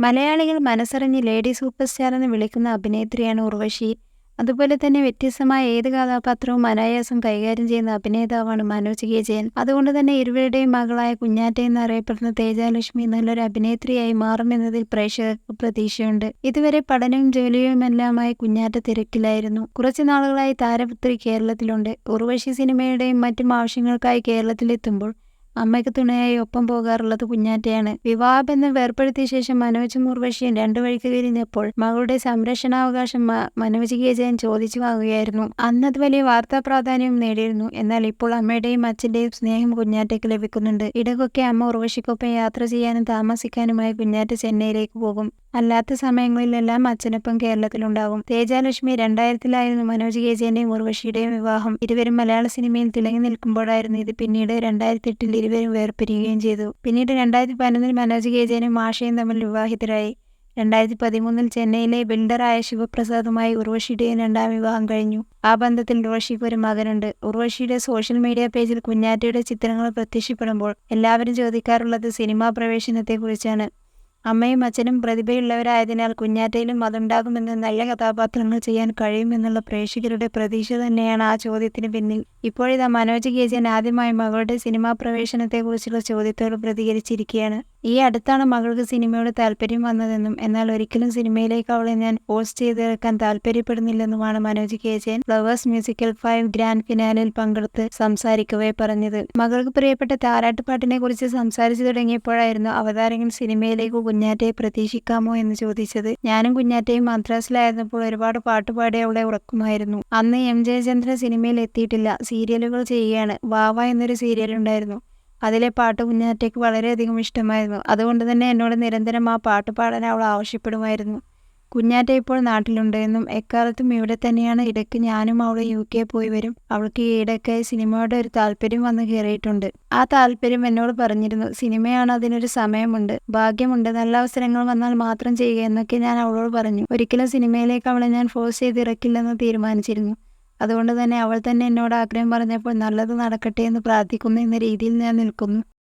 മലയാളികൾ മനസ്സറിഞ്ഞ് lady super star എന്ന് വിളിക്കുന്ന അഭിനേത്രിയാണ് ഉർവശി. അതുപോലെ തന്നെ വ്യത്യസ്തമായ ഏത് കഥാപാത്രവും അനായാസം കൈകാര്യം ചെയ്യുന്ന അഭിനേതാവാണ് മനോജ് കെ. ജയൻ. അതുകൊണ്ട് തന്നെ ഇരുവരുടെയും മകളായ കുഞ്ഞാറ്റ എന്നറിയപ്പെടുന്ന തേജാലക്ഷ്മി നല്ലൊരു അഭിനേത്രിയായി മാറുമെന്നതിൽ പ്രേക്ഷകർക്ക് പ്രതീക്ഷയുണ്ട്. ഇതുവരെ പഠനവും ജോലിയുമെല്ലാമായി കുഞ്ഞാറ്റ തിരക്കിലായിരുന്നു. കുറച്ചു നാളുകളായി താരപുത്രി കേരളത്തിലുണ്ട്. ഉർവശി സിനിമയുടെയും മറ്റും ആവശ്യങ്ങൾക്കായി കേരളത്തിലെത്തുമ്പോൾ അമ്മയ്ക്ക് തുണയായി ഒപ്പം പോകാറുള്ളത് കുഞ്ഞാറ്റയാണ്. വിവാഹബന്ധം വേർപ്പെടുത്തിയ ശേഷം മനോജും ഉർവശിയും രണ്ടു വഴിക്ക് തിരിഞ്ഞപ്പോൾ മകളുടെ സംരക്ഷണാവകാശം മനോജ് കെ ജയൻ ചോദിച്ചു വാങ്ങുകയായിരുന്നു. അന്നത് വലിയ വാർത്താ പ്രാധാന്യം നേടിയിരുന്നു. എന്നാൽ ഇപ്പോൾ അമ്മയുടെയും അച്ഛന്റെയും സ്നേഹം കുഞ്ഞാറ്റയ്ക്ക് ലഭിക്കുന്നുണ്ട്. ഇടകൊക്കെ അമ്മ ഉർവശിക്കൊപ്പം യാത്ര ചെയ്യാനും താമസിക്കാനുമായി കുഞ്ഞാറ്റ ചെന്നൈയിലേക്ക് പോകും. അല്ലാത്ത സമയങ്ങളിലെല്ലാം അച്ഛനൊപ്പം കേരളത്തിലുണ്ടാകും. തേജാലക്ഷ്മി രണ്ടായിരത്തിലായിരുന്നു മനോജ് കെ ജെന്റെയും ഉർവശിയുടെയും വിവാഹം. ഇരുവരും മലയാള സിനിമയിൽ തിളങ്ങി നിൽക്കുമ്പോഴായിരുന്നു ഇത് പിന്നീട് രണ്ടായിരത്തി എട്ടിൽ ഇരുവരും വേർപിരിയുകയും ചെയ്തു. പിന്നീട് രണ്ടായിരത്തി പതിനൊന്നിൽ മനോജ് കെ ജെനും മാഷയും തമ്മിൽ വിവാഹിതരായി. രണ്ടായിരത്തി പതിമൂന്നിൽ ചെന്നൈയിലെ ബിൽഡറായ ശിവപ്രസാദുമായി ഉർവശിയുടെയും രണ്ടാം വിവാഹം കഴിഞ്ഞു. ആ ബന്ധത്തിൽ ഉർവശിക്ക് ഒരു മകനുണ്ട്. ഉർവശിയുടെ സോഷ്യൽ മീഡിയ പേജിൽ കുഞ്ഞാറ്റയുടെ ചിത്രങ്ങൾ പ്രത്യക്ഷപ്പെടുമ്പോൾ എല്ലാവരും ചോദിക്കാറുള്ളത് സിനിമാ പ്രവേശനത്തെക്കുറിച്ചാണ്. അമ്മയും അച്ഛനും പ്രതിഭയുള്ളവരായതിനാൽ കുഞ്ഞാറ്റയിലും അതുണ്ടാകുമെന്ന് നല്ല കഥാപാത്രങ്ങൾ ചെയ്യാൻ കഴിയുമെന്നുള്ള പ്രേക്ഷകരുടെ പ്രതീക്ഷ തന്നെയാണ് ആ ചോദ്യത്തിന് പിന്നിൽ. ഇപ്പോഴിതാ മനോജ് കേജൻ ആദ്യമായി മകളുടെ സിനിമാ പ്രവേശനത്തെക്കുറിച്ചുള്ള ചോദ്യത്തോട് പ്രതികരിച്ചിരിക്കുകയാണ്. ഈ അടുത്താണ് മകൾക്ക് സിനിമയോട് താല്പര്യം വന്നതെന്നും എന്നാൽ ഒരിക്കലും സിനിമയിലേക്ക് അവളെ ഞാൻ പോസ്റ്റ് ചെയ്തിറക്കാൻ താല്പര്യപ്പെടുന്നില്ലെന്നുമാണ് Manoj K Jayan Flowers musical five grand ഫിനാലിൽ പങ്കെടുത്ത് സംസാരിക്കവേ പറഞ്ഞത്. മകൾക്ക് പ്രിയപ്പെട്ട താരാട്ടുപാട്ടിനെ കുറിച്ച് സംസാരിച്ചു തുടങ്ങിയപ്പോഴായിരുന്നു അവതാരകൻ സിനിമയിലേക്ക് കുഞ്ഞാറ്റയെ പ്രതീക്ഷിക്കാമോ എന്ന് ചോദിച്ചത്. ഞാനും കുഞ്ഞാറ്റയും മദ്രാസിലായിരുന്നപ്പോൾ ഒരുപാട് പാട്ടുപാടി അവളെ ഉറക്കുമായിരുന്നു. അന്ന് എം ജയചന്ദ്രൻ സിനിമയിൽ എത്തിയിട്ടില്ല. സീരിയലുകൾ ചെയ്യുകയാണ്. വാവ എന്നൊരു സീരിയൽ ഉണ്ടായിരുന്നു. അതിലെ പാട്ട് കുഞ്ഞാറ്റയ്ക്ക് വളരെയധികം ഇഷ്ടമായിരുന്നു. അതുകൊണ്ട് തന്നെ എന്നോട് നിരന്തരം ആ പാട്ട് പാടാൻ അവൾ ആവശ്യപ്പെടുമായിരുന്നു. കുഞ്ഞാറ്റ ഇപ്പോൾ നാട്ടിലുണ്ട് എന്നും എക്കാലത്തും ഇവിടെ തന്നെയാണ്. ഇടയ്ക്ക് ഞാനും അവൾ യു കെ പോയി വരും. അവൾക്ക് ഈയിടയ്ക്കായി സിനിമയുടെ ഒരു താല്പര്യം വന്ന് കയറിയിട്ടുണ്ട്. ആ താല്പര്യം എന്നോട് പറഞ്ഞിരുന്നു. സിനിമയാണ് അതിനൊരു സമയമുണ്ട്. ഭാഗ്യമുണ്ട് നല്ല അവസരങ്ങൾ വന്നാൽ മാത്രം ചെയ്യുക എന്നൊക്കെ ഞാൻ അവളോട് പറഞ്ഞു. ഒരിക്കലും സിനിമയിലേക്ക് അവളെ ഞാൻ ഫോഴ്സ് ചെയ്തിറക്കില്ലെന്ന് തീരുമാനിച്ചിരുന്നു. അതുകൊണ്ട് തന്നെ അവൾ തന്നെ എന്നോട് ആഗ്രഹം പറഞ്ഞപ്പോൾ നല്ലത് നടക്കട്ടെ എന്ന് പ്രാർത്ഥിക്കുന്നു എന്ന രീതിയിൽ ഞാൻ നിൽക്കുന്നു.